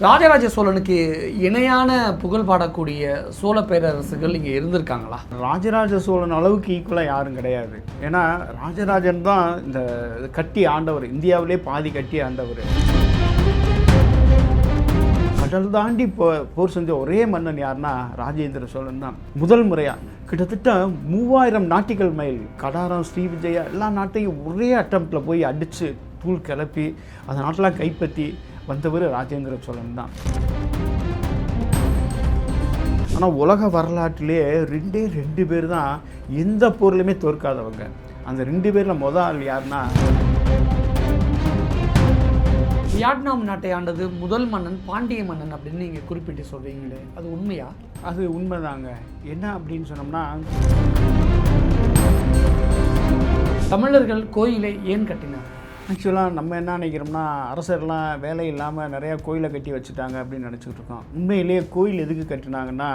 ராஜராஜ சோழனுக்கு இணையான புகழ் பாடக்கூடிய சோழ பேரரசுகள் இங்கே இருந்திருக்காங்களா? ராஜராஜ சோழன் அளவுக்கு ஈக்குவலாக யாரும் கிடையாது. ஏன்னா ராஜராஜன் தான் இந்த கட்டி ஆண்டவர் இந்தியாவிலே பாதி கட்டி ஆண்டவர். கடல் தாண்டி போ போர் செஞ்ச ஒரே மன்னன் யாருன்னா ராஜேந்திர சோழன் தான். முதல் முறையாக கிட்டத்தட்ட மூவாயிரம் நாட்டிகள் மைல் கடாரம் ஸ்ரீவிஜயா எல்லா நாட்டையும் ஒரே அட்டம்ப்டில் போய் அடித்து தூள் கிளப்பி அந்த நாட்டெலாம் கைப்பற்றி வந்தவர் ராஜேந்திர சோழன் தான். ஆனால் உலக வரலாற்றிலே ரெண்டே ரெண்டு பேர் தான் எந்த போர்லையுமே தோற்காதவங்க. அந்த ரெண்டு பேரில் மொதல் ஆள் யாருன்னா? வியட்நாம் நாட்டை ஆண்டது முதல் மன்னன் பாண்டிய மன்னன் அப்படின்னு நீங்கள் குறிப்பிட்டு சொல்றீங்களே அது உண்மையா? அது உண்மைதாங்க. என்ன அப்படின்னு சொன்னோம்னா தமிழர்கள் கோயிலை ஏன் கட்டினார்? ஆக்சுவலாக நம்ம என்ன நினைக்கிறோம்னா அரசர்லாம் வேலை இல்லாமல் நிறையா கோயிலை கட்டி வச்சுட்டாங்க அப்படின்னு நினச்சிக்கிட்டு இருக்கோம். உண்மையிலேயே கோயில் எதுக்கு கட்டினாங்கன்னா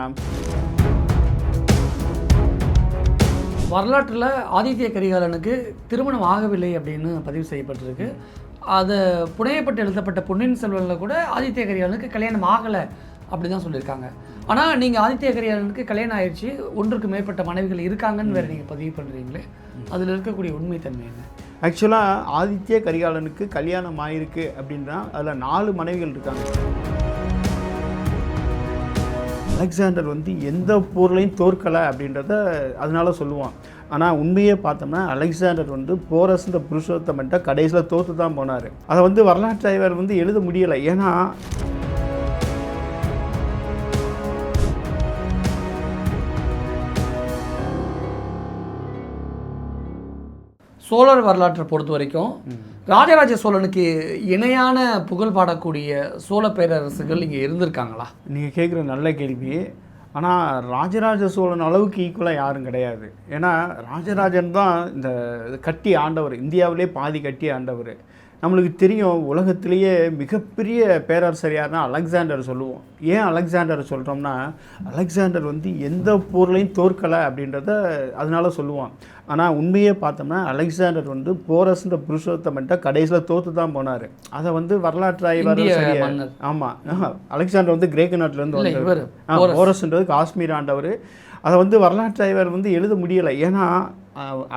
வரலாற்றில் ஆதித்ய கரிகாலனுக்கு திருமணம் ஆகவில்லை அப்படின்னு பதிவு செய்யப்பட்டிருக்கு. அது புனையப்பட்டு எழுதப்பட்ட பொன்னியின் செல்வனில் கூட ஆதித்ய கரிகாலனுக்கு கல்யாணம் ஆகலை அப்படி தான் சொல்லியிருக்காங்க. ஆனால் நீங்கள் ஆதித்ய கரிகாலனுக்கு கல்யாணம் ஆயிடுச்சு ஒன்றுக்கு மேற்பட்ட மனைவிகள் இருக்காங்கன்னு வேறு நீங்கள் பதிவு பண்ணுறீங்களே அதில் இருக்கக்கூடிய உண்மைத்தன்மை என்ன? ஆக்சுவலாக ஆதித்ய கரிகாலனுக்கு கல்யாணம் ஆயிருக்கு அப்படின்னா அதில் நாலு மனைவிகள் இருக்காங்க. அலெக்சாண்டர் வந்து எந்த போர்லையும் தோற்கலை அப்படின்றத அதனால சொல்லுவான். ஆனால் உண்மையே பார்த்தோம்னா அலெக்சாண்டர் வந்து போரஸ்ன்ற புருஷோத்தமன்ட்ட கடைசியில் தோற்று தான் போனார். அதை வந்து வரலாற்று ஆய்வர் வந்து எழுத முடியலை. ஏன்னா சோழர் வரலாற்றை பொறுத்த வரைக்கும் ராஜராஜ சோழனுக்கு இணையான புகழ் பாடக்கூடிய சோழ பேரரசுகள் இங்கே இருந்திருக்காங்களா? நீங்கள் கேட்குற நல்ல கேள்வி. ஆனால் ராஜராஜ சோழன் அளவுக்கு ஈக்குவலாக யாரும் கிடையாது. ஏன்னா ராஜராஜன் தான் இந்த கட்டி ஆண்டவர் இந்தியாவிலே பாதி கட்டி ஆண்டவர். நம்மளுக்கு தெரியும் உலகத்திலேயே மிகப்பெரிய பேரரசர் யாருன்னா அலெக்சாண்டர் சொல்லுவோம். ஏன் அலெக்சாண்டர் சொல்கிறோம்னா அலெக்சாண்டர் வந்து எந்த போர்லையும் தோற்கலை அப்படின்றத அதனால சொல்லுவான். ஆனால் உண்மையே பார்த்தோம்னா அலெக்சாண்டர் வந்து போரஸ்ன்ற புருஷோத்தமன்ட்ட கடைசியில் தோற்று தான் போனார். அதை வந்து வரலாற்று ஆய்வாளர். ஆமாம் அலெக்சாண்டர் வந்து கிரேக்க நாட்டிலேருந்து போரஸ்ன்றது காஷ்மீர் ஆண்டவர். அதை வந்து வரலாற்று ஆய்வர் வந்து எழுத முடியலை. ஏன்னா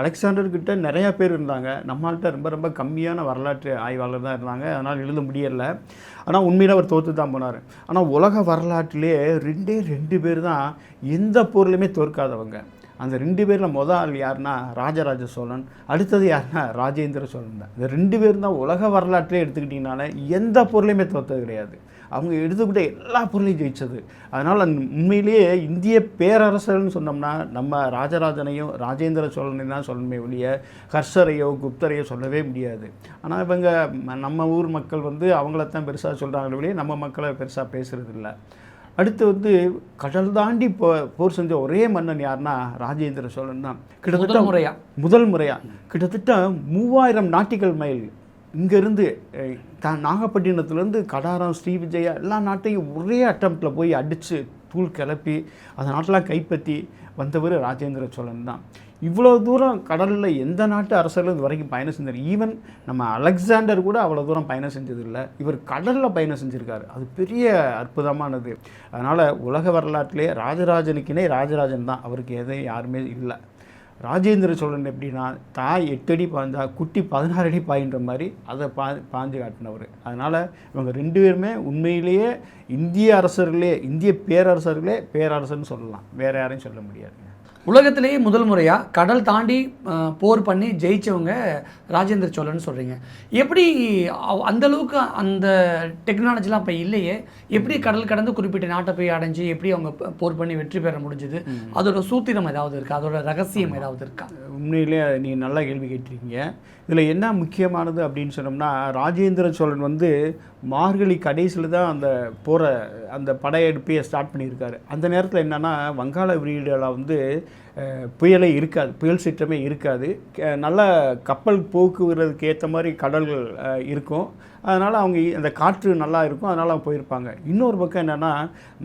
அலெக்சாண்டர்கிட்ட நிறையா பேர் இருந்தாங்க. நம்மள்கிட்ட ரொம்ப ரொம்ப கம்மியான வரலாற்று ஆய்வாளர் தான் இருந்தாங்க. அதனால் எழுத முடியலை. ஆனால் உண்மையில் அவர் தோற்று தான் போனார். ஆனால் உலக வரலாற்றிலே ரெண்டே ரெண்டு பேர் தான் எந்த பொருளுமே தோற்காதவங்க. அந்த ரெண்டு பேரில் மொதல் ஆள் யாருன்னா ராஜராஜ சோழன். அடுத்தது யாருன்னா ராஜேந்திர சோழன் தான். இந்த ரெண்டு பேரும் தான் உலக வரலாற்றிலே எடுத்துக்கிட்டிங்கனால எந்த பொருளையுமே தோற்றது கிடையாது. அவங்க எடுத்துக்கிட்ட எல்லா பொருளையும் ஜெயிச்சது. அதனால் உண்மையிலேயே இந்திய பேரரசர்னு சொன்னோம்னா நம்ம ராஜராஜனையும் ராஜேந்திர சோழனையும் தான் சொல்லணுமே ஒழிய ஹர்ஷரையோ குப்தரையோ சொல்லவே முடியாது. ஆனால் இவங்க நம்ம ஊர் மக்கள் வந்து அவங்களத்தான் பெருசாக சொல்கிறாங்களே ஒழிய நம்ம மக்களை பெருசாக பேசுறது இல்ல அடுத்து வந்து கடல் தாண்டி போ போர் செஞ்ச ஒரே மன்னன் யாருன்னா ராஜேந்திர சோழன் தான். கிட்டத்தட்ட முதல் முறையா. முதல் முறையாக கிட்டத்தட்ட மூவாயிரம் நாட்டிகள் மைல் இங்கேருந்து த நாகப்பட்டினத்துலேருந்து கடாரம் ஸ்ரீவிஜயா எல்லா நாட்டையும் ஒரே அட்டம்ப்டில் போய் அடித்து தூள் கிளப்பி அந்த நாட்டெலாம் கைப்பற்றி வந்தவர் ராஜேந்திர சோழன் தான். இவ்வளோ தூரம் கடலில் எந்த நாட்டு அரசர்களும் இது வரைக்கும் பயணம் செஞ்சார் ஈவன் நம்ம அலெக்சாண்டர் கூட அவ்வளோ தூரம் பயணம் செஞ்சதில்லை. இவர் கடலில் பயணம் செஞ்சுருக்காரு. அது பெரிய அற்புதமானது. அதனால் உலக வரலாற்றிலே ராஜராஜனுக்கினே ராஜராஜன் தான். அவருக்கு எதையும் யாருமே இல்லை. ராஜேந்திர சோழன் எப்படின்னா தாய் எட்டு அடி பாய்ந்தா குட்டி பதினாறு அடி பாயின்ற மாதிரி அதை பா பாஞ்சு காட்டினவர். அதனால் இவங்க ரெண்டு பேருமே உண்மையிலேயே இந்திய அரசர்களே இந்திய பேரரசர்களே பேரரசர்னு சொல்லலாம். வேறு யாரையும் சொல்ல முடியாது. உலகத்திலேயே முதல் முறையா கடல் தாண்டி போர் பண்ணி ஜெயிச்சவங்க ராஜேந்திர சோழன் சொல்றீங்க. எப்படி அவ்- அந்த டெக்னாலஜிலாம் இப்போ இல்லையே? எப்படி கடல் கடந்து குறிப்பிட்ட நாட்டை போய் அடைஞ்சு எப்படி அவங்க போர் பண்ணி வெற்றி பெற முடிஞ்சது? அதோட சூத்திரம் ஏதாவது இருக்கா? அதோட ரகசியம் ஏதாவது இருக்கா? உண்மையிலே நீங்கள் நல்லா கேள்வி கேட்டிருக்கீங்க. இதில் என்ன முக்கியமானது அப்படின்னு சொன்னோம்னா ராஜேந்திர சோழன் வந்து மார்கழி கடைசியில் தான் அந்த போகிற அந்த படையெடுப்பையை ஸ்டார்ட் பண்ணியிருக்காரு. அந்த நேரத்தில் என்னென்னா வங்காள விரிகுடாவில் வந்து புயலே இருக்காது புயல் சீற்றமே இருக்காது. நல்ல கப்பல் போக்குவரத்துக்கு ஏற்ற மாதிரி கடல்கள் இருக்கும். அதனால் அவங்க அந்த காற்று நல்லா இருக்கும் அதனால் அவங்க போயிருப்பாங்க. இன்னொரு பக்கம் என்னென்னா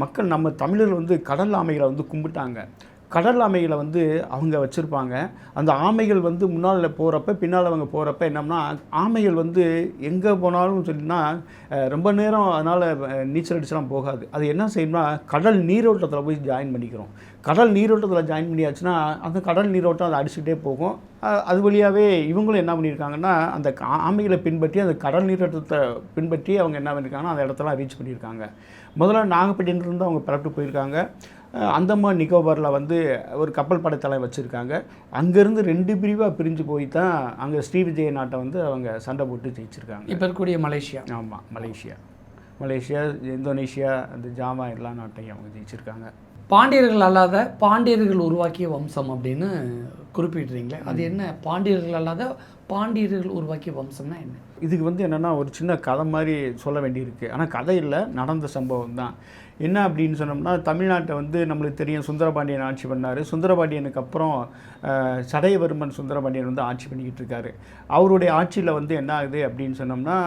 மக்கள் நம்ம தமிழர்கள் வந்து கடல் ஆமைகளை வந்து கும்பிட்டாங்க. கடல் ஆமைகளை வந்து அவங்க வச்சுருப்பாங்க. அந்த ஆமைகள் வந்து முன்னால் போகிறப்ப பின்னால் அவங்க போகிறப்ப என்னம்னா ஆமைகள் வந்து எங்கே போனாலும் சொல்லினா ரொம்ப நேரம் அதனால் நீச்சல் அடிச்சுலாம் போகாது. அது என்ன செய்யணும்னா கடல் நீரோட்டத்தில் போய் ஜாயின் பண்ணிக்கிறோம். கடல் நீரோட்டத்தில் ஜாயின் பண்ணியாச்சுன்னா அந்த கடல் நீரோட்டம் அதை அடிச்சுக்கிட்டே போகும். அது வழியாகவே இவங்களும் என்ன பண்ணியிருக்காங்கன்னா அந்த கா- ஆமைகளை பின்பற்றி அந்த கடல் நீரோட்டத்தை பின்பற்றி அவங்க என்ன பண்ணியிருக்காங்கன்னா அந்த இடத்தெல்லாம் ரீச் பண்ணியிருக்காங்க. முதல்ல நாகப்பட்டினத்துலேருந்து அவங்க பரப்பிட்டு போயிருக்காங்க. அந்தமான் நிக்கோபாரில் வந்து ஒரு கப்பல் படைத்தலை வச்சுருக்காங்க. அங்கேருந்து ரெண்டு பிரிவாக பிரிஞ்சு போய் தான் அங்கே ஸ்ரீவிஜய நாட்டை வந்து அவங்க சண்டை போட்டு ஜெயிச்சிருக்காங்க. இப்போ இருக்கக்கூடிய மலேசியா. ஆமாம் மலேசியா. மலேசியா இந்தோனேஷியா அந்த ஜாவா எல்லா நாட்டையும் அவங்க ஜெயிச்சிருக்காங்க. பாண்டியர்கள் அல்லாத பாண்டியர்கள் உருவாக்கிய வம்சம் அப்படின்னு குறிப்பிடுறீங்களே அது என்ன? பாண்டியர்கள் அல்லாத பாண்டியர்கள் உருவாக்கிய வம்சம்னா என்ன? இதுக்கு வந்து என்னென்னா ஒரு சின்ன கதை மாதிரி சொல்ல வேண்டியிருக்கு. ஆனால் கதை இல்லை நடந்த சம்பவம் தான் என்ன அப்படின்னு சொன்னோம்னா தமிழ்நாட்டை வந்து நம்மளுக்கு தெரியும் சுந்தரபாண்டியன் ஆட்சி பண்ணார். சுந்தரபாண்டியனுக்கு அப்புறம் சடையவர்மன் சுந்தரபாண்டியன் வந்து ஆட்சி பண்ணிக்கிட்டு இருக்காரு. அவருடைய ஆட்சியில் வந்து என்ன ஆகுது அப்படின்னு சொன்னோம்னா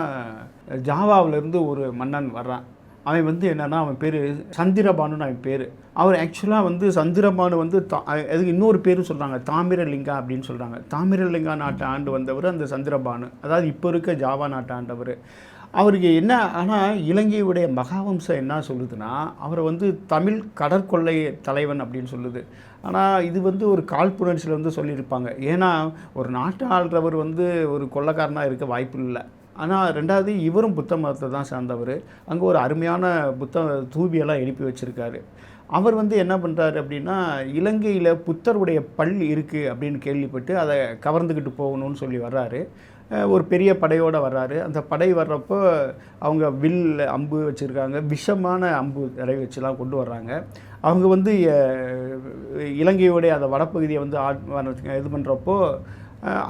ஜாவாவிலேருந்து ஒரு மன்னன் வர்றான். அவன் வந்து என்னென்னா அவன் பேர் சந்திரபானுன்னு அவன் பேர். அவர் ஆக்சுவலாக வந்து சந்திரபானு வந்து தா அதுக்கு இன்னொரு பேரும் சொல்கிறாங்க தாமிரலிங்கா அப்படின்னு சொல்கிறாங்க தாமிரலிங்கா நாட்டை ஆண்டு வந்தவர் அந்த சந்திரபானு. அதாவது இப்போ இருக்க ஜாவா நாட்டை ஆண்டவர். அவருக்கு என்ன ஆனால் இலங்கையுடைய மகாவம்சம் என்ன சொல்லுதுன்னா அவரை வந்து தமிழ் கடற்கொள்ளை தலைவன் அப்படின்னு சொல்லுது. ஆனால் இது வந்து ஒரு காழ்ப்புணர்ச்சியில் வந்து சொல்லியிருப்பாங்க. ஏன்னா ஒரு நாட்டை ஆள்றவர் வந்து ஒரு கொள்ளக்காரனாக இருக்க வாய்ப்பு இல்லை. ஆனால் ரெண்டாவது இவரும் புத்த மதத்தை தான் சார்ந்தவர். அங்கே ஒரு அருமையான புத்த தூபியெல்லாம் எழுப்பி வச்சுருக்காரு. அவர் வந்து என்ன பண்ணுறாரு அப்படின்னா இலங்கையில் புத்தருடைய பல் இருக்குது அப்படின்னு கேள்விப்பட்டு அதை கவர்ந்துக்கிட்டு போகணும்னு சொல்லி வர்றாரு. ஒரு பெரிய படையோடு வர்றாரு. அந்த படை வர்றப்போ அவங்க வில் அம்பு வச்சுருக்காங்க. விஷமான அம்பு நிறைய வச்சுலாம் கொண்டு வர்றாங்க. அவங்க வந்து இலங்கையுடைய அந்த வடப்பகுதியை வந்து ஆட் இது பண்ணுறப்போ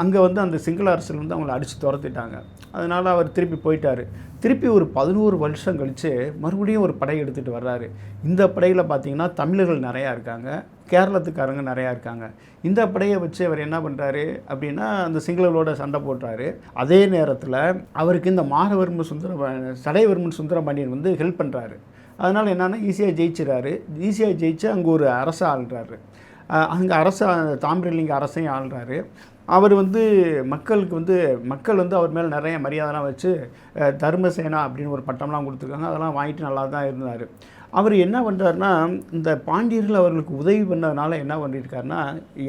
அங்கே வந்து அந்த சிங்கள அரசில் வந்து அவங்கள அடித்து துரத்திட்டாங்க. அதனால் அவர் திருப்பி போயிட்டார். திருப்பி ஒரு பதினோரு வருஷம் கழித்து மறுபடியும் ஒரு படை எடுத்துகிட்டு வர்றாரு. இந்த படையில் பார்த்தீங்கன்னா தமிழர்கள் நிறையா இருக்காங்க கேரளத்துக்காரங்க நிறையா இருக்காங்க. இந்த படையை வச்சு அவர் என்ன பண்ணுறாரு அப்படின்னா அந்த சிங்களர்களோட சண்டை போடுறாரு. அதே நேரத்தில் அவருக்கு இந்த மாரவர்ம சுந்தர சடைவர்மன் சுந்தரபாண்டியன் வந்து ஹெல்ப் பண்ணுறாரு அதனால் என்னென்னா ஈஸியாக ஜெயிச்சிடறாரு ஈஸியாக ஜெயிச்சு அங்கே ஒரு அரசை ஆள்றாரு. அங்கே அரச தாமிரலிங்க அரசையும் ஆள்றாரு. அவர் வந்து மக்களுக்கு வந்து மக்கள் வந்து அவர் மேலே நிறைய மரியாதைலாம் வச்சு தர்மசேனா அப்படின்னு ஒரு பட்டம்லாம் கொடுத்துருக்காங்க. அதெல்லாம் வாங்கிட்டு நல்லா தான் இருந்தார். அவர் என்ன பண்ணுறாருன்னா இந்த பாண்டியர்கள் அவர்களுக்கு உதவி பண்ணதுனால என்ன பண்ணியிருக்காருன்னா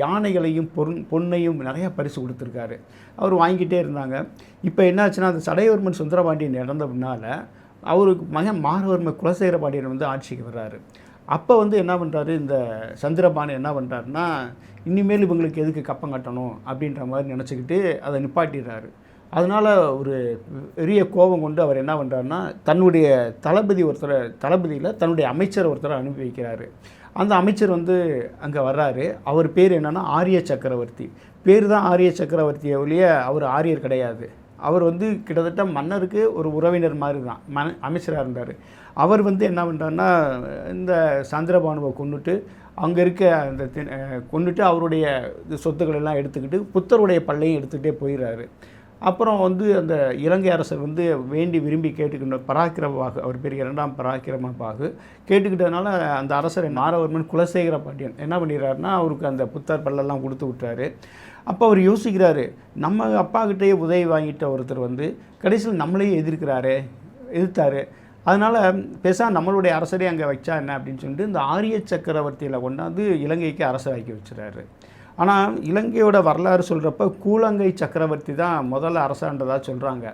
யானைகளையும் பொன் பொன்னையும் நிறையா பரிசு கொடுத்துருக்காரு. அவர் வாங்கிட்டே இருந்தாங்க. இப்போ என்னாச்சுன்னா அந்த சடையவர்மன் சுந்தரபாண்டியன் இறந்த பின்னால் அவருக்கு மகன் மாரவர்ம குலசேகர பாண்டியன் வந்து ஆட்சிக்கு வர்றாரு. அப்போ வந்து என்ன பண்ணுறாரு இந்த சந்திரபானு என்ன பண்ணுறாருன்னா இனிமேல் இவங்களுக்கு எதுக்கு கப்பம் கட்டணும்? அப்படின்ற மாதிரி நினச்சிக்கிட்டு அதை நிப்பாட்டிடுறாரு. அதனால் ஒரு பெரிய கோபம் கொண்டு அவர் என்ன பண்ணுறாருன்னா தன்னுடைய தளபதி ஒருத்தரை தளபதியில் தன்னுடைய அமைச்சர் ஒருத்தரை அனுப்பி வைக்கிறாரு. அந்த அமைச்சர் வந்து அங்கே வர்றாரு. அவர் பேர் என்னென்னா ஆரிய சக்கரவர்த்தி. பேர் தான் ஆரிய சக்கரவர்த்தியை ஒழிய அவர் ஆரியர் கிடையாது. அவர் வந்து கிட்டத்தட்ட மன்னருக்கு ஒரு உறவினர் மாதிரி தான் மன அமைச்சராக இருந்தார். அவர் வந்து என்ன பண்ணுறாருன்னா இந்த சந்திரபானுவை கொண்டுட்டு அங்கே இருக்க அந்த கொண்டுட்டு கொன்னுட்டு அவருடைய இது சொத்துக்கள் எல்லாம் எடுத்துக்கிட்டு புத்தருடைய பள்ளையும் எடுத்துக்கிட்டே போயிடுறாரு அப்புறம் வந்து அந்த இலங்கை அரசர் வந்து வேண்டி விரும்பி கேட்டுக்கிட்ட பராக்கிரமபாகு அவர் பேர் இரண்டாம் பராக்கிரமபாகு கேட்டுக்கிட்டதுனால அந்த அரசரை மாறவர்மன் குலசேகர பாண்டியன் என்ன பண்ணிடுறாருன்னா அவருக்கு அந்த புத்தர் பல்லெல்லாம் கொடுத்து விட்டாரு. அப்போ அவர் யோசிக்கிறாரு நம்ம அப்பாக்கிட்டேயே உதவி வாங்கிட்ட ஒருத்தர் வந்து கடைசியில் நம்மளையும் எதிர்க்கிறாரு எதிர்த்தாரு. அதனால் பேசாம நம்மளுடைய அரசரே அங்கே வச்சா என்ன அப்படின்னு சொல்லிட்டு இந்த ஆரிய சக்கரவர்த்தியில் கொண்டாந்து இலங்கைக்கு அரசராக்கி வச்சுறாரு. ஆனால் இலங்கையோட வரலாறு சொல்கிறப்ப கூழங்கை சக்கரவர்த்தி தான் முதல்ல அரசான்றதாக சொல்கிறாங்க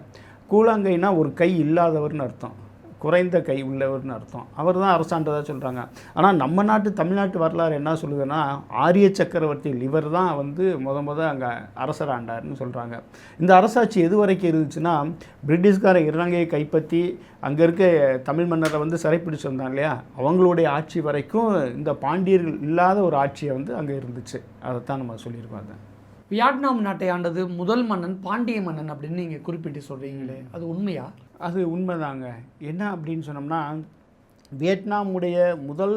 கூலங்கைனா ஒரு கை இல்லாதவர்னு அர்த்தம். குறைந்த கை உள்ளவர்னு அர்த்தம். அவர் தான் அரசாண்டதாக சொல்கிறாங்க ஆனால் நம்ம நாட்டு தமிழ்நாட்டு வரலாறு என்ன சொல்லுதுன்னா ஆரிய சக்கரவர்த்தி இவர் தான் வந்து முத முத அங்கே அரசர் ஆண்டார்னு சொல்கிறாங்க இந்த அரசாட்சி எது வரைக்கும் இருந்துச்சுன்னா பிரிட்டிஷ்கார இலங்கையை கைப்பற்றி அங்கே இருக்க தமிழ் மன்னரை வந்து சிறைப்பிடிச்சு வந்தாங்க இல்லையா? அவங்களுடைய ஆட்சி வரைக்கும் இந்த பாண்டியர்கள் இல்லாத ஒரு ஆட்சியை வந்து அங்கே இருந்துச்சு. அதைத்தான் நம்ம சொல்லியிருக்கோம் அதை. வியட்நாம் நாட்டை ஆண்டது முதல் மன்னன் பாண்டிய மன்னன் அப்படின்னு நீங்கள் குறிப்பிட்டு சொல்கிறீங்களே அது உண்மையா? அது உண்மைதாங்க. என்ன அப்படின்னு சொன்னோம்னா வியட்நாமுடைய முதல்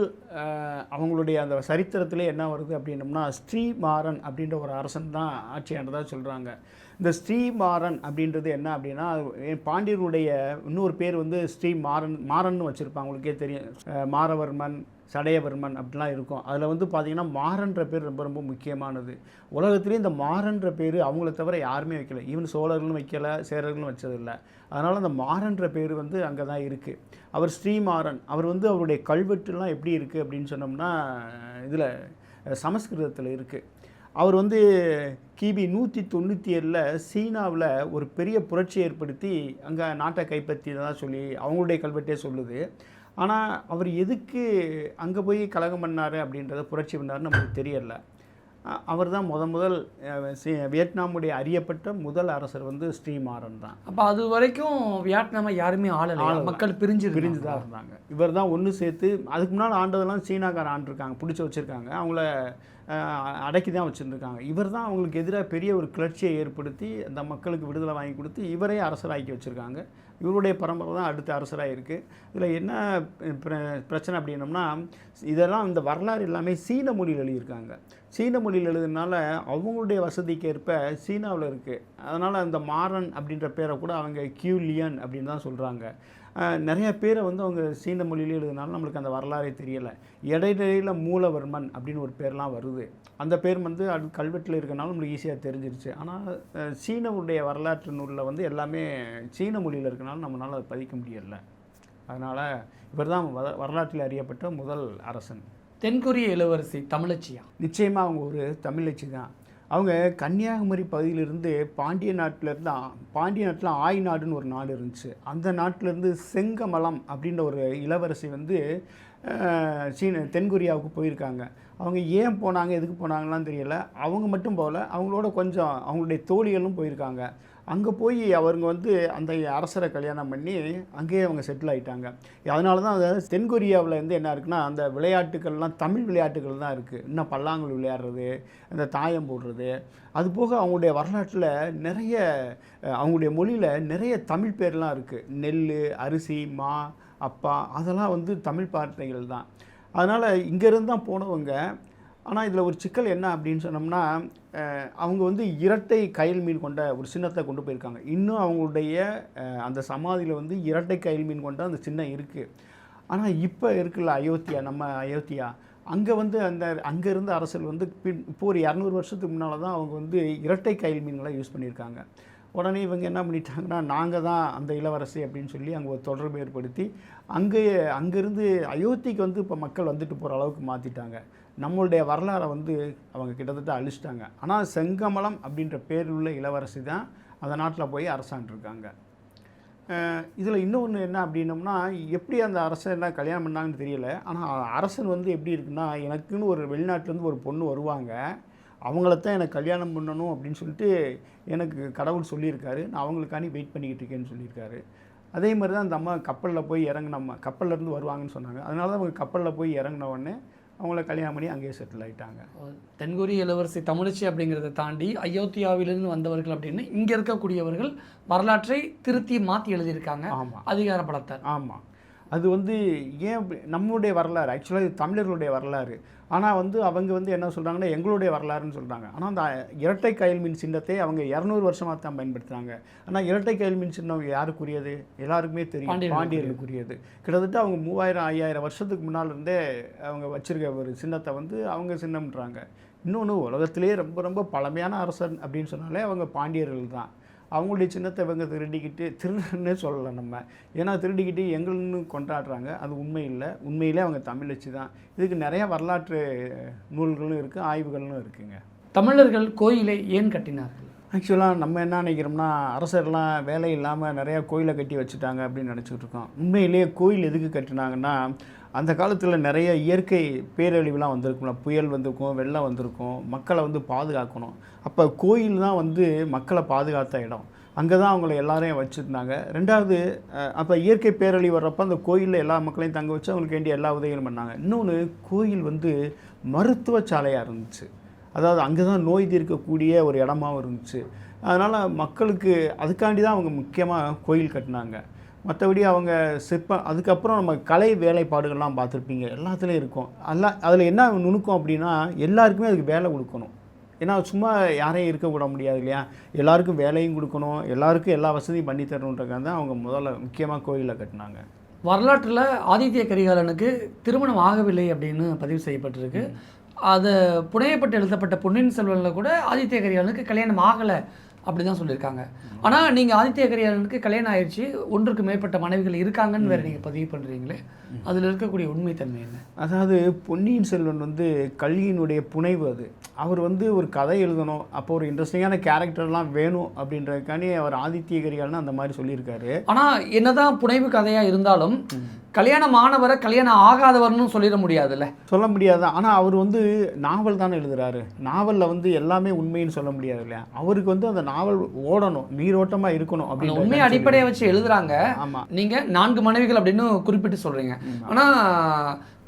அவங்களுடைய அந்த சரித்திரத்திலே என்ன வருது அப்படின்னம்னா ஸ்ரீமாறன் அப்படின்ற ஒரு அரசன் தான் ஆட்சியாண்டதாக சொல்கிறாங்க இந்த ஸ்ரீமாறன் அப்படின்றது என்ன அப்படின்னா அது இன்னொரு பேர் வந்து ஸ்ரீ மாறன் மாறன் வச்சுருப்பாங்க உங்களுக்கே தெரியும். மாரவர்மன் சடையவர்மன் அப்படிலாம் இருக்கும். அதில் வந்து பார்த்திங்கன்னா மாறன்ற பேர் ரொம்ப ரொம்ப முக்கியமானது. உலகத்துலேயே இந்த மாறன்ற பேர் அவங்கள தவிர யாருமே வைக்கல. ஈவன் சோழர்களும் வைக்கல சேரர்களும் வச்சதில்லை. அதனால் அந்த மாறன்ற பேர் வந்து அங்கே தான் இருக்குது அவர் ஸ்ரீமாறன் அவர் வந்து அவருடைய கல்வெட்டுலாம் எப்படி இருக்குது அப்படின்னு சொன்னோம்னா இதில் சமஸ்கிருதத்தில் இருக்குது அவர் வந்து கிபி நூற்றி தொண்ணூற்றி ஏழில் சீனாவில் ஒரு பெரிய புரட்சி ஏற்படுத்தி அங்கே நாட்டை கைப்பற்றியதாக சொல்லி அவங்களுடைய கல்வெட்டே சொல்லுது. ஆனால் அவர் எதுக்கு அங்கே போய் கலகம் பண்ணார் அப்படின்றத புரட்சி பண்ணார்னு நமக்கு தெரியலை. அவர் தான் முத முதல் வியட்நாமுடைய அறியப்பட்ட முதல் அரசர் வந்து ஸ்ரீமாறன் தான். அப்போ அது வரைக்கும் வியட்நாமை யாருமே ஆளலை. மக்கள் பிரிஞ்சு பிரிஞ்சு தான் இருந்தாங்க. இவர் தான் ஒன்று சேர்த்து அதுக்கு முன்னால் ஆண்டதெல்லாம் சீனாக்கார ஆண்டிருக்காங்க பிடிச்சி வச்சுருக்காங்க. அவங்கள அடக்கி தான் வச்சுருந்துருக்காங்க. இவர் தான் அவங்களுக்கு எதிராக பெரிய ஒரு கிளர்ச்சியை ஏற்படுத்தி அந்த மக்களுக்கு விடுதலை வாங்கி கொடுத்து இவரே அரசராக்கி வச்சுருக்காங்க. இவருடைய பரம்பரை தான் அடுத்த அரசராக இருக்குது இதில் என்ன பிரச்சனை அப்படின்னம்னா இதெல்லாம் இந்த வரலாறு எல்லாமே சீன மொழியில் எழுதியிருக்காங்க. சீன மொழியில் எழுதுனால அவங்களுடைய வசதிக்கு ஏற்ப சீனாவில் இருக்குது அதனால் அந்த மாறன் அப்படின்ற பேரை கூட அவங்க கியூலியன் அப்படின்னு தான் சொல்கிறாங்க நிறைய பேரை வந்து அவங்க சீன மொழியிலே எழுதுனாலும் நம்மளுக்கு அந்த வரலாறே தெரியலை. இடையிடையில் மூலவர்மன் அப்படின்னு ஒரு பேர்லாம் வருது. அந்த பேர் வந்து அது கல்வெட்டில் இருக்கனாலும் நம்மளுக்கு ஈஸியாக தெரிஞ்சிருச்சு. ஆனால் சீனவுடைய வரலாற்று நூலில் வந்து எல்லாமே சீன மொழியில் இருக்கனாலும் நம்மளால் அதை பதிக்க முடியல. அதனால் இவர் தான் வரலாற்றில் அறியப்பட்ட முதல் அரசன். தென்கொரிய இளவரசி தமிழச்சியா? நிச்சயமாக அவங்க ஒரு தமிழச்சி தான். அவங்க கன்னியாகுமரி பகுதியிலிருந்து பாண்டிய நாட்டிலேருந்து பாண்டிய நாட்டில் ஆய் நாடுன்னு ஒரு நாடு இருந்துச்சு. அந்த நாட்டிலேருந்து செங்கமலம் அப்படின்ற ஒரு இளவரசி வந்து சீன தென்கொரியாவுக்கு போயிருக்காங்க. அவங்க ஏன் போனாங்க எதுக்கு போனாங்கலாம் தெரியல. அவங்க மட்டும் போகல அவங்களோட கொஞ்சம் அவங்களுடைய தோழிகளும் போயிருக்காங்க. அங்கே போய் அவங்க வந்து அந்த அரசரை கல்யாணம் பண்ணி அங்கேயே அவங்க செட்டில் ஆகிட்டாங்க அதனால தான் அது தென்கொரியாவில் வந்து என்ன இருக்குன்னா அந்த விளையாட்டுகள்லாம் தமிழ் விளையாட்டுகள் தான் இருக்குது இன்னும் பல்லாங்குழி விளையாடுறது இந்த தாயம் போடுறது. அது போக அவங்களுடைய வரலாற்றில் நிறைய அவங்களுடைய மொழியில் நிறைய தமிழ் பேர்லாம் இருக்குது நெல் அரிசி மா அப்பா அதெல்லாம் வந்து தமிழ் வார்த்தைகள் தான். அதனால் இங்கேருந்து தான் போனவங்க ஆனால் இதில் ஒரு சிக்கல் என்ன அப்படின்னு சொன்னோம்னா அவங்க வந்து இரட்டை கயல் மீன் கொண்ட ஒரு சின்னத்தை கொண்டு போயிருக்காங்க. இன்னும் அவங்களுடைய அந்த சமாதியில் வந்து இரட்டை கயல் மீன் கொண்ட அந்த சின்னம் இருக்குது ஆனால் இப்போ இருக்குல்ல அயோத்தியா நம்ம அயோத்தியா அங்கே வந்து அந்த அங்கே இருந்த அரசர் வந்து பின் இப்போ ஒரு இரநூறு வருஷத்துக்கு முன்னால் தான் அவங்க வந்து இரட்டை கயல் மீன்களை யூஸ் பண்ணியிருக்காங்க. உடனே இவங்க என்ன பண்ணிட்டாங்கன்னா நாங்கள் தான் அந்த இளவரசி அப்படின்னு சொல்லி அங்கே ஒரு தொடர்பு ஏற்படுத்தி அங்கே அங்கேருந்து அயோத்திக்கு வந்து இப்போ மக்கள் வந்துட்டு போகிற அளவுக்கு மாற்றிட்டாங்க நம்மளுடைய வரலாறை வந்து அவங்க கிட்டத்தட்ட அழிச்சிட்டாங்க. ஆனால் செங்கமலம் அப்படின்ற பேரில் உள்ள இளவரசி தான் அந்த நாட்டில் போய் அரசாண்டிருக்காங்க இதில் இன்னொன்று என்ன அப்படின்னம்னா எப்படி அந்த அரசன் என்ன கல்யாணம் பண்ணாங்கன்னு தெரியல. ஆனால் அரசன் வந்து எப்படி இருக்குன்னா எனக்குன்னு ஒரு வெளிநாட்டிலேருந்து ஒரு பொண்ணு வருவாங்க. அவங்களத்தான் எனக்கு கல்யாணம் பண்ணணும் அப்படின்னு சொல்லிட்டு எனக்கு கடவுள் சொல்லியிருக்காரு. நான் அவங்களுக்காண்டி வெயிட் பண்ணிக்கிட்டு இருக்கேன்னு சொல்லியிருக்காரு. அதே மாதிரி தான் அந்த அம்மா கப்பலில் போய் இறங்கினம்மா கப்பல்லேருந்து வருவாங்கன்னு சொன்னாங்க. அதனால தான் அவங்க கப்பலில் போய் இறங்கின உடனே அவங்கள கல்யாணம் பண்ணி அங்கேயே செட்டில் ஆயிட்டாங்க. தென்கொரிய இளவரசி தமிழச்சி அப்படிங்கிறத தாண்டி அயோத்தியாவிலிருந்து வந்தவர்கள் அப்படின்னு இங்கே இருக்கக்கூடியவர்கள் வரலாற்றை திருத்தி மாற்றி எழுதியிருக்காங்க. ஆமாம் அதிகார படத்தை ஆமாம் அது வந்து ஏன் நம்மளுடைய வரலாறு ஆக்சுவலாக இது தமிழர்களுடைய வரலாறு. ஆனால் வந்து அவங்க வந்து என்ன சொல்கிறாங்கன்னா எங்களுடைய வரலாறுன்னு சொல்கிறாங்க ஆனால் அந்த இரட்டை கயல் மின் சின்னத்தை அவங்க இரநூறு வருஷமாக தான் பயன்படுத்துகிறாங்க ஆனால் இரட்டை கயல் மின் சின்னம் யாருக்குரியது? எல்லாருக்குமே தெரியும். பாண்டியர்களுக்கு பாண்டியர்களுக்குரியது. கிட்டத்தட்ட அவங்க மூவாயிரம் ஐயாயிரம் வருஷத்துக்கு முன்னால் இருந்தே அவங்க வச்சிருக்க ஒரு சின்னத்தை வந்து அவங்க சின்னம்ன்றாங்க. இன்னொன்று உலகத்திலேயே ரொம்ப ரொம்ப பழமையான அரசன் அப்படின்னு சொன்னாலே அவங்க பாண்டியர்கள் தான். அவங்களுடைய சின்னத்தை இவங்க திருடிக்கிட்டு திருடுன்னே சொல்லலாம் நம்ம. ஏன்னா திருடிக்கிட்டு எங்கள்னு கொண்டாடுறாங்க. அது உண்மை இல்லை. உண்மையிலே அவங்க தமிழ் வச்சு தான். இதுக்கு நிறைய வரலாற்று நூல்களும் இருக்குது ஆய்வுகளும் இருக்குங்க. தமிழர்கள் கோயிலை ஏன் கட்டினார்கள்? ஆக்சுவலாக நம்ம என்ன நினைக்கிறோம்னா அரசர்லாம் வேலை இல்லாமல் நிறையா கோயிலை கட்டி வச்சுட்டாங்க அப்படின்னு நினச்சிக்கிட்டு இருக்கோம். உண்மையிலேயே கோயில் எதுக்கு கட்டினாங்கன்னா அந்த காலத்தில் நிறைய இயற்கை பேரழிவுலாம் வந்திருக்கும்ல. புயல் வந்திருக்கும் வெள்ளம் வந்திருக்கும். மக்களை வந்து பாதுகாக்கணும். அப்போ கோயில் தான் வந்து மக்களை பாதுகாத்த இடம். அங்கே தான் அவங்கள எல்லாரையும் வச்சுருந்தாங்க. ரெண்டாவது அப்போ இயற்கை பேரழிவு வர்றப்போ அந்த கோயிலில் எல்லா மக்களையும் தங்க வச்சு அவங்களுக்கு வேண்டிய எல்லா உதவிகளும் பண்ணாங்க. இன்னொன்று கோயில் வந்து மருத்துவ சாலையாக இருந்துச்சு. அதாவது அங்கே தான் நோய் தீர்க்கக்கூடிய ஒரு இடமாவும் இருந்துச்சு. அதனால் மக்களுக்கு அதுக்காண்டி தான் அவங்க முக்கியமாக கோயில் கட்டினாங்க. மற்றபடி அவங்க சிற்பம் அதுக்கப்புறம் நம்ம கலை வேலைப்பாடுகள்லாம் பார்த்துருப்பீங்க. எல்லாத்துலேயும் இருக்கும். எல்லாம் அதில் என்ன நுணுக்கம் அப்படின்னா எல்லாருக்குமே அதுக்கு வேலை கொடுக்கணும். ஏன்னா சும்மா யாரையும் இருக்க விட முடியாது இல்லையா? எல்லாருக்கும் வேலையும் கொடுக்கணும். எல்லாருக்கும் எல்லா வசதியும் பண்ணி தரணுன்றக்காக தான் அவங்க முதல்ல முக்கியமாக கோயிலை கட்டினாங்க. வரலாற்றில் ஆதித்ய கரிகாலனுக்கு திருமணம் ஆகவில்லை அப்படின்னு பதிவு செய்யப்பட்டிருக்கு. அதை புனையப்பட்டு எழுதப்பட்ட பொன்னியின் செல்வனில் கூட ஆதித்ய கரிகாலனுக்கு கல்யாணம் ஆகலை அப்படி தான் சொல்லியிருக்காங்க ஆனால் நீங்கள் ஆதித்ய கரிகாலனுக்கு கல்யாணம் ஆயிடுச்சு ஒன்றுக்கு மேற்பட்ட மனைவிகள் இருக்காங்கன்னு வேறு நீங்கள் பதிவு பண்ணுறீங்களே அதில் இருக்கக்கூடிய உண்மைத்தன்மை என்ன? அதாவது பொன்னியின் செல்வன் வந்து கல்கியினுடைய புனைவு அது. அவர் வந்து ஒரு கதை எழுதணும் அப்போ ஒரு இன்ட்ரெஸ்டிங்கான கேரக்டர்லாம் வேணும் அப்படின்றதுக்காண்டி அவர் ஆதித்ய கரிகாலன் அந்த மாதிரி சொல்லியிருக்காரு. ஆனால் என்னதான் புனைவு கதையாக இருந்தாலும் கல்யாணம் ஆனவரை கல்யாணம் ஆகாதவர்னு சொல்லிட முடியாதுல்ல? சொல்ல முடியாது. ஆனால் அவர் வந்து நாவல் தானே எழுதுறாரு. நாவலில் வந்து எல்லாமே உண்மைன்னு சொல்ல முடியாது இல்லையா? அவருக்கு வந்து அந்த நாவல் ஓடணும். நீரோட்டமாக இருக்கணும் அப்படின்னு உண்மையை அடிப்படையை வச்சு எழுதுறாங்க. ஆமாம் நீங்க நான்கு மனைவிகள் அப்படின்னு குறிப்பிட்டு சொல்றீங்க. ஆனா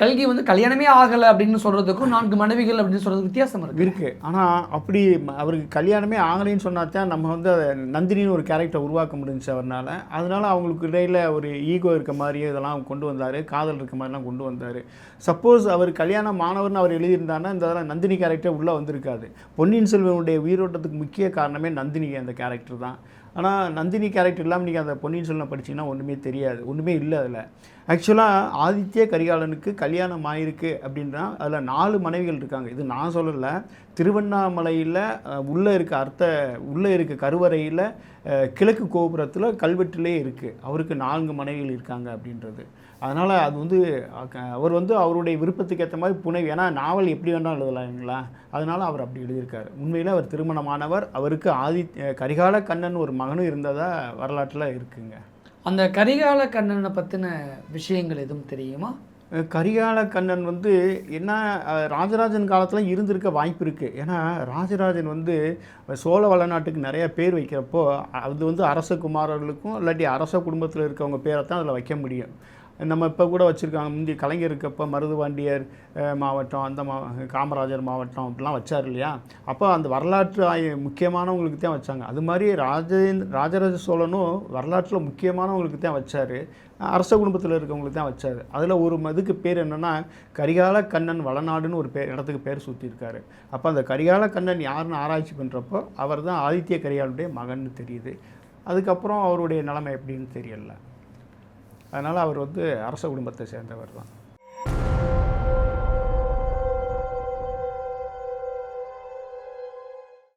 கல்கி வந்து கல்யாணமே ஆகலை அப்படின்னு சொல்றதுக்கும் நான்கு மனைவிகள் அப்படின்னு சொல்றதுக்கு வித்தியாசம் இருக்கு. இருக்கு. ஆனால் அப்படி அவருக்கு கல்யாணமே ஆகலைன்னு சொன்னா தான் நம்ம வந்து அதை நந்தினின்னு ஒரு கேரக்டர் உருவாக்க முடிஞ்சுச்சு அவர்னால. அதனால அவங்களுக்கு இடையில ஒரு ஈகோ இருக்க மாதிரி இதெல்லாம் கொண்டு வந்தார். காதல் இருக்க மாதிரிலாம் கொண்டு வந்தார். சப்போஸ் அவர் கல்யாணம் மாணவர்னு அவர் எழுதியிருந்தாருன்னா இந்த அதெல்லாம் நந்தினி கேரக்டர் உள்ளே வந்திருக்காது. பொன்னியின் செல்வனுடைய உயிரோட்டத்துக்கு முக்கிய காரணமே நந்தினி அந்த கேரக்டர் தான். ஆனால் நந்தினி கேரக்டர் இல்லாமல் நீங்கள் அந்த பொன்னியின் செல்வன் படிச்சீங்கன்னா ஒன்றுமே தெரியாது. ஒன்றுமே இல்லை அதில். ஆக்சுவலாக ஆதித்ய கரிகாலனுக்கு கல்யாணம் ஆயிருக்கு அப்படின்னா அதில் நாலு மனைவிகள் இருக்காங்க. இது நான் சொல்லலை. திருவண்ணாமலையில் உள்ளே இருக்க அர்த்த உள்ளே இருக்க கருவறையில் கிழக்கு கோபுரத்தில் கல்வெட்டிலே இருக்குது அவருக்கு நான்கு மனைவிகள் இருக்காங்க அப்படின்றது. அதனால் அது வந்து அவர் வந்து அவருடைய விருப்பத்துக்கு ஏற்ற மாதிரி புனைவு ஏன்னா நாவல் எப்படி வேணாலும் எழுதலாங்களா அதனால் அவர் அப்படி எழுதியிருக்காரு. உண்மையில் அவர் திருமணமானவர் அவருக்கு ஆதி கரிகால கண்ணன் ஒரு மகனும் இருந்ததா வரலாற்றில் இருக்குங்க. அந்த கரிகால கண்ணனை பத்தின விஷயங்கள் எதுவும் தெரியுமா? கரிகால கண்ணன் வந்து என்ன ராஜராஜன் காலத்தில் இருந்திருக்க வாய்ப்பு இருக்குது ஏன்னா ராஜராஜன் வந்து சோழ வளநாட்டுக்கு நிறைய பேர் வைக்கிறப்போ அது வந்து அரச குமாரர்களுக்கும் இல்லாட்டி அரச குடும்பத்தில் இருக்கவங்க பேரை தான் அதில் வைக்க முடியும். நம்ம இப்போ கூட வச்சுருக்காங்க. முந்தி கலைஞர் இருக்கப்போ மருதுவாண்டியர் மாவட்டம் அந்த மா காமராஜர் மாவட்டம் அப்படிலாம் வச்சார் இல்லையா? அப்போ அந்த வரலாற்று ஆய முக்கியமானவங்களுக்கு தான் வச்சாங்க. அது மாதிரி ராஜேந்திர ராஜராஜ சோழனும் வரலாற்றில் முக்கியமானவங்களுக்கு தான் வச்சார். அரச குடும்பத்தில் இருக்கவங்களுக்கு தான் வச்சார். அதில் ஒரு மதுக்கு பேர் என்னென்னா கரிகால கண்ணன் வளநாடுன்னு ஒரு பேர் இடத்துக்கு பேர் சுற்றிருக்காரு அப்போ அந்த கரிகால கண்ணன் யாருன்னு ஆராய்ச்சி பண்ணுறப்போ அவர் தான் ஆதித்ய கரிகாலுடைய மகன்னு தெரியுது. அதுக்கப்புறம் அவருடைய நிலைமை எப்படின்னு தெரியல. அதனால் அவர் வந்து அரச குடும்பத்தை சேர்ந்தவர் தான்.